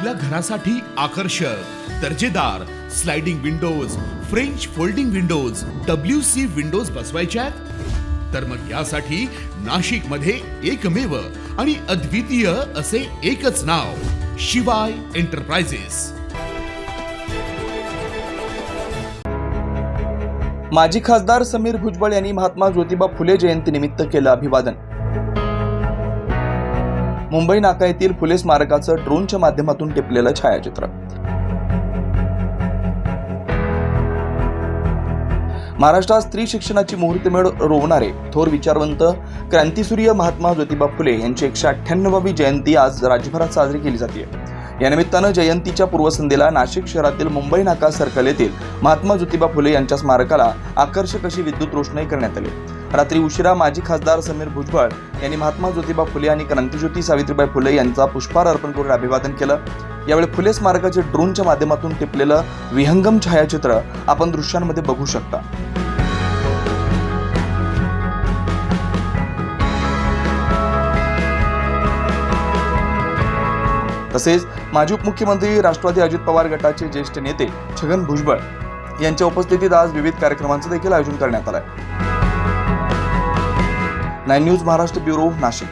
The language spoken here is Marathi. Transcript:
आपल्या घरासाठी आकर्षक दर्जेदार sliding windows French folding windows W C windows बसवायच्या आहेत? तर मग यासाठी नाशिकमध्ये एकमेव आणि अद्वितीय असे एकच नाव शिवाय एंटरप्राइजेस माजी खासदार समीर भुजबळ यांनी महात्मा ज्योतिबा फुले जयंतीनिमित्त केलं अभिवादन. मुंबई नाका येथील फुले स्मारकाचं ड्रोनच्या माध्यमातून टिपलेलं छायाचित्र. महाराष्ट्रात स्त्री शिक्षणाची मुहूर्तमेळ रोवणारे थोर विचारवंत क्रांतिसूर्य महात्मा ज्योतिबा फुले यांची एकशे अठ्ठ्याण्णवावी जयंती आज राज्यभरात साजरी केली जाते या निमित्तानं जयंतीच्या पूर्वसंध्येला नाशिक शहरातील मुंबई नाका सर्कल येथील महात्मा ज्योतिबा फुले यांच्या स्मारकाला आकर्षक अशी विद्युत रोषणाई करण्यात आली. रात्री उशिरा माजी खासदार समीर भुजबळ यांनी महात्मा ज्योतिबा फुले आणि क्रांतिज्योती सावित्रीबाई फुले यांचा पुष्पहार अर्पण करून अभिवादन केलं. यावेळी फुले स्मारकाचे ड्रोनच्या माध्यमातून टिपलेलं विहंगम छायाचित्र आपण दृश्यांमध्ये बघू शकता. तसेच माजी उपमुख्यमंत्री राष्ट्रवादी अजित पवार गटाचे ज्येष्ठ नेते छगन भुजबळ यांच्या उपस्थितीत आज विविध कार्यक्रमांचं देखील आयोजन करण्यात आलं आहे nine news Maharashtra bureau Nashik.